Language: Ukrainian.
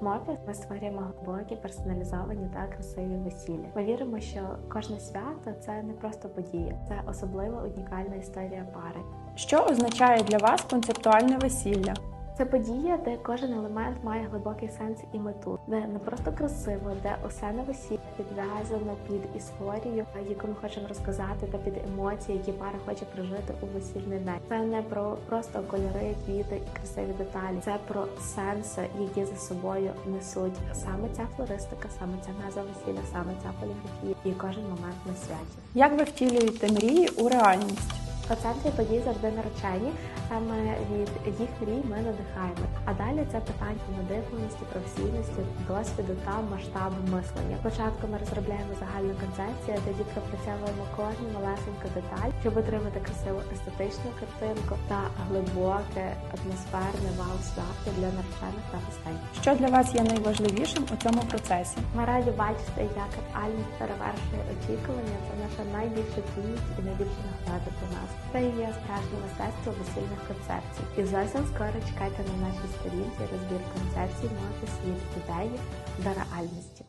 Мопі ми створюємо глибокі, персоналізовані та красиві весілля. Ми віримо, що кожне свято це не просто подія, це особлива унікальна історія пари. Що означає для вас концептуальне весілля? Це подія, де кожен елемент має глибокий сенс і мету, де не просто красиво, де усе на весіллі підв'язано під історію, яку ми хочемо розказати, та під емоції, які пара хоче прожити у весільний день. Це не про просто кольори, квіти і красиві деталі. Це про сенси, які за собою несуть саме ця флористика, саме ця назва весілля, саме ця поліграфія і кожен момент на святі. Як ви втілюєте мрії у реальність? Центрі подій завжди наречені. Саме від їх мрій ми надихаємо. А далі це питання надиханості, професійності, досвіду та масштабу мислення. Спочатку ми розробляємо загальну концепцію, тоді пропрацьовуємо кожну малесеньку деталь, щоб отримати красиву естетичну картинку та глибоке атмосферне вау свято для наречених та гостей. Що для вас є найважливішим у цьому процесі? Ми раді бачити, як Альміс перевершує очікування. Це наша найбільша цінність і найбільша нас. Є справжнє мистецтво весільних концепцій. І зовсім скоро чекайте на нашій сторінці розбір концепцій, мати світ ідеї до реальності.